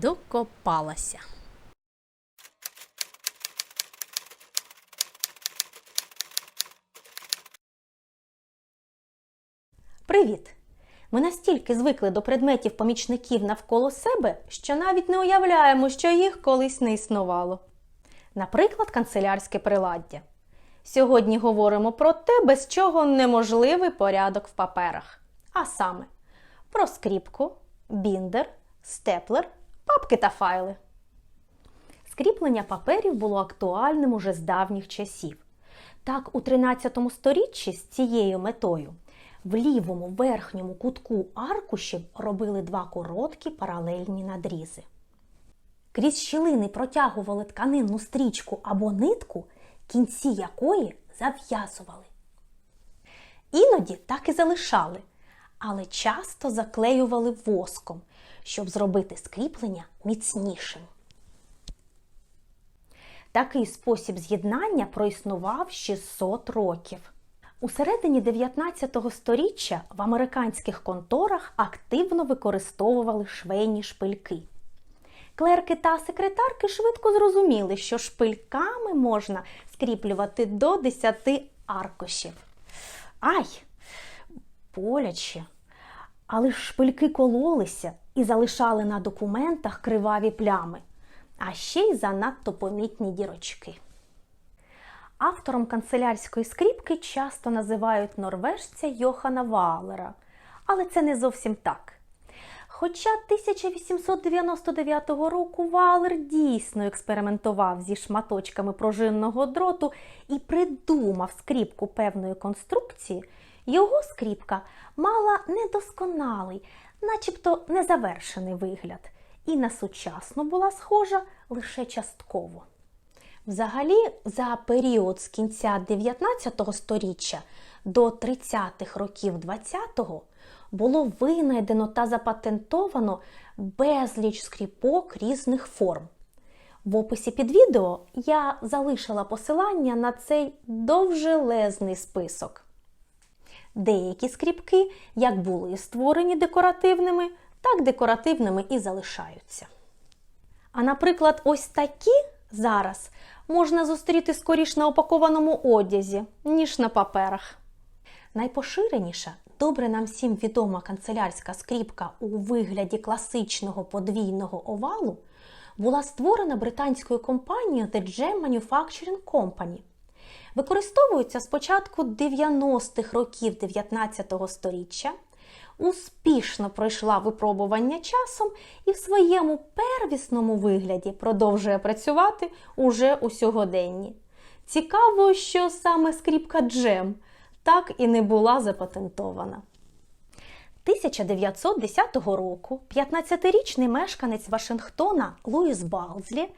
Докопалася. Привіт! Ми настільки звикли до предметів помічників навколо себе, що навіть не уявляємо, що їх колись не існувало. Наприклад, канцелярське приладдя. Сьогодні говоримо про те, без чого неможливий порядок в паперах. А саме про скріпку, біндер, степлер, папки та файли. Скріплення паперів було актуальним уже з давніх часів. Так, у 13 сторіччі з цією метою в лівому верхньому кутку аркушів робили два короткі паралельні надрізи. Крізь щілини протягували тканинну стрічку або нитку, кінці якої зав'язували. Іноді так і залишали, але часто заклеювали воском, щоб зробити скріплення міцнішим. Такий спосіб з'єднання проіснував 600 років. У середині 19 століття в американських конторах активно використовували швейні шпильки. Клерки та секретарки швидко зрозуміли, що шпильками можна скріплювати до 10 аркушів. Ай, боляче. Але шпильки кололися і залишали на документах криваві плями, а ще й занадто помітні дірочки. Автором канцелярської скріпки часто називають норвежця Йохана Ваалера, але це не зовсім так. Хоча 1899 року Ваалер дійсно експериментував зі шматочками пружинного дроту і придумав скріпку певної конструкції, його скріпка мала недосконалий, начебто незавершений вигляд, і на сучасну була схожа лише частково. Взагалі, за період з кінця 19 століття до 30-х років 20-го було винайдено та запатентовано безліч скріпок різних форм. В описі під відео я залишила посилання на цей довжелезний список. Деякі скріпки як були створені декоративними, так декоративними і залишаються. А наприклад, ось такі зараз можна зустріти скоріш на упакованому одязі, ніж на паперах. Найпоширеніша, добре нам всім відома канцелярська скріпка у вигляді класичного подвійного овалу була створена британською компанією The Gem Manufacturing Company. Використовується з початку 90-х років 19 століття, успішно пройшла випробування часом і в своєму первісному вигляді продовжує працювати уже у сьогоденні. Цікаво, що саме скріпка Джем так і не була запатентована. 1910 року 15-річний мешканець Вашингтона Луїс Балзлі,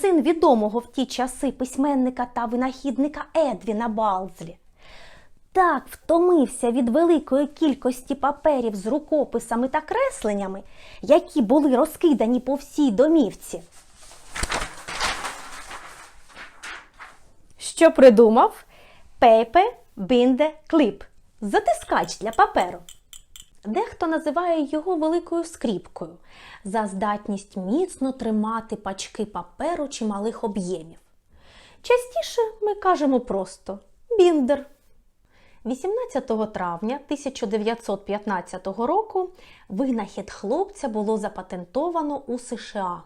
син відомого в ті часи письменника та винахідника Едвіна Балзлі, так втомився від великої кількості паперів з рукописами та кресленнями, які були розкидані по всій домівці. Що придумав? Paper Binde Clip – затискач для паперу. Дехто називає його великою скріпкою за здатність міцно тримати пачки паперу чималих об'ємів. Частіше ми кажемо просто біндер. 18 травня 1915 року винахід хлопця було запатентовано у США.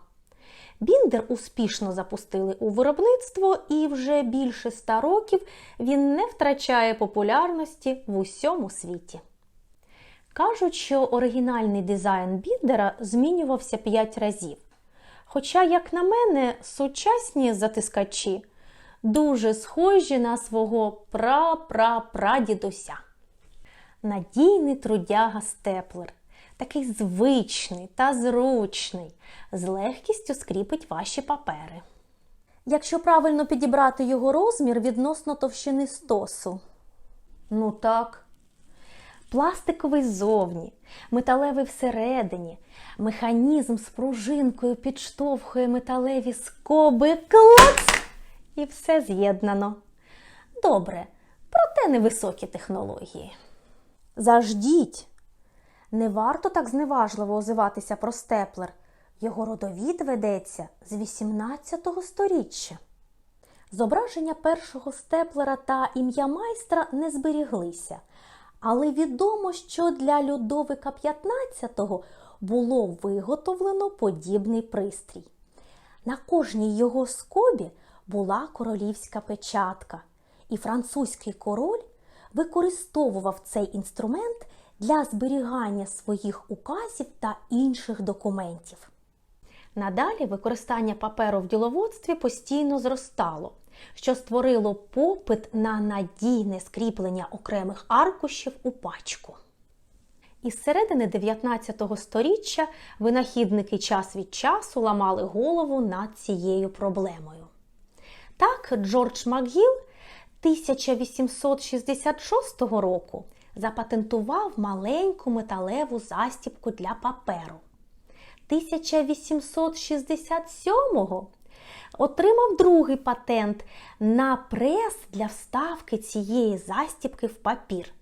Біндер успішно запустили у виробництво, і вже більше ста років він не втрачає популярності в усьому світі. Кажуть, що оригінальний дизайн біндера змінювався 5 разів. Хоча, як на мене, сучасні затискачі дуже схожі на свого пра-пра-прадідуся. Надійний трудяга степлер, такий звичний та зручний, з легкістю скріпить ваші папери. Якщо правильно підібрати його розмір відносно товщини стосу. Ну так. Пластиковий ззовні, металевий всередині, механізм з пружинкою підштовхує металеві скоби клац! І все з'єднано. Добре, проте невисокі технології. Заждіть! Не варто так зневажливо озиватися про степлер. Його родовід ведеться з 18 сторіччя. Зображення першого степлера та ім'я майстра не зберіглися, але відомо, що для Людовика XV було виготовлено подібний пристрій. На кожній його скобі була королівська печатка, і французький король використовував цей інструмент для зберігання своїх указів та інших документів. Надалі використання паперу в діловодстві постійно зростало, що створило попит на надійне скріплення окремих аркушів у пачку. Із середини 19 століття винахідники час від часу ламали голову над цією проблемою. Так, Джордж Макгіл 1866 року запатентував маленьку металеву застібку для паперу. 1867-го отримав другий патент на прес для вставки цієї застібки в папір.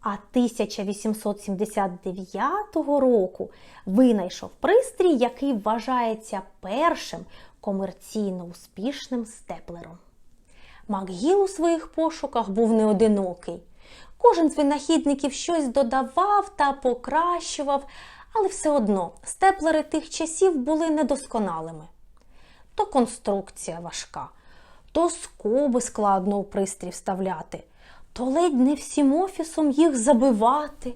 А 1879 року винайшов пристрій, який вважається першим комерційно успішним степлером. Макгіл у своїх пошуках був неодинокий. Кожен з винахідників щось додавав та покращував, але все одно степлери тих часів були недосконалими. То конструкція важка, то скоби складно у пристрій вставляти, то ледь не всім офісом їх забивати.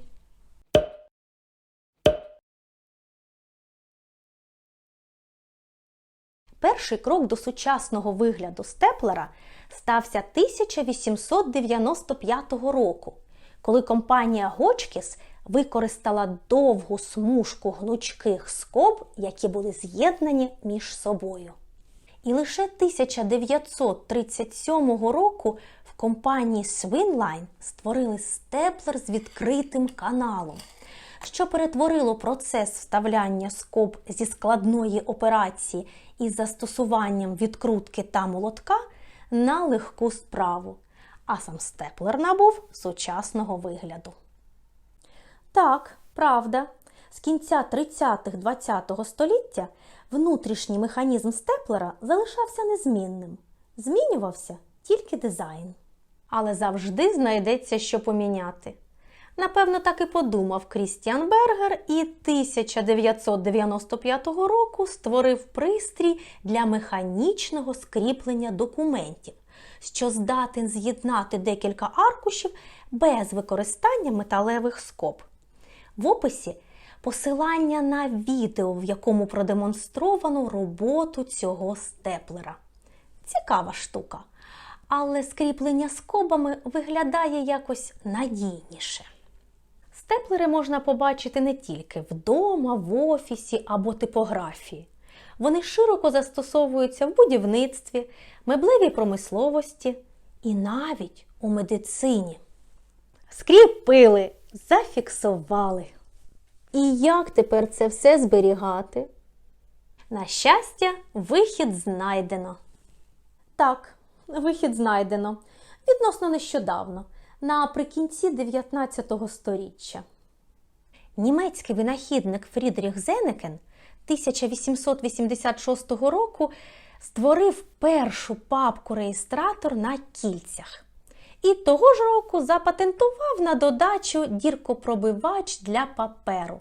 Перший крок до сучасного вигляду степлера стався 1895 року, коли компанія Гочкіс використала довгу смужку гнучких скоб, які були з'єднані між собою. І лише 1937 року в компанії Swinline створили степлер з відкритим каналом, що перетворило процес вставляння скоб зі складної операції із застосуванням відкрутки та молотка на легку справу, а сам степлер набув сучасного вигляду. Так, правда, з кінця 30-х-20 століття внутрішній механізм степлера залишався незмінним. Змінювався тільки дизайн. Але завжди знайдеться, що поміняти. Напевно, так і подумав Крістіан Бергер і 1995 року створив пристрій для механічного скріплення документів, що здатен з'єднати декілька аркушів без використання металевих скоб. В описі посилання на відео, в якому продемонстровано роботу цього степлера. Цікава штука, але скріплення скобами виглядає якось надійніше. Степлери можна побачити не тільки вдома, в офісі або типографії. Вони широко застосовуються в будівництві, меблевій промисловості і навіть у медицині. Скріпили, зафіксували. І як тепер це все зберігати? На щастя, вихід знайдено. Так, вихід знайдено. Відносно нещодавно, наприкінці 19 століття. Німецький винахідник Фрідріх Зенекен 1886 року створив першу папку-реєстратор на кільцях. І того ж року запатентував на додачу діркопробивач для паперу.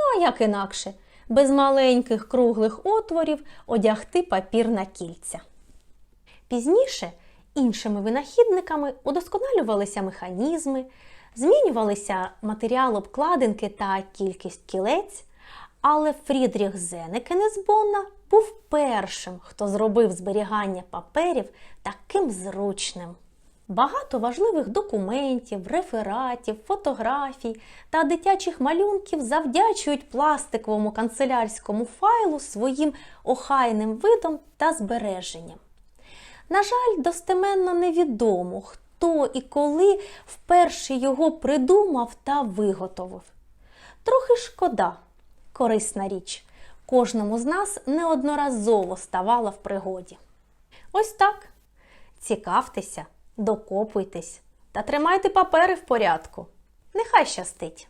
Ну, а як інакше, без маленьких круглих отворів одягти папір на кільця. Пізніше іншими винахідниками удосконалювалися механізми, змінювалися матеріал обкладинки та кількість кілець, але Фрідріх Зенекен із Бонна був першим, хто зробив зберігання паперів таким зручним. Багато важливих документів, рефератів, фотографій та дитячих малюнків завдячують пластиковому канцелярському файлу своїм охайним видом та збереженням. На жаль, достеменно невідомо, хто і коли вперше його придумав та виготовив. Трохи шкода, корисна річ, кожному з нас неодноразово ставала в пригоді. Ось так. Цікавтеся, докопуйтесь та тримайте папери в порядку. Нехай щастить!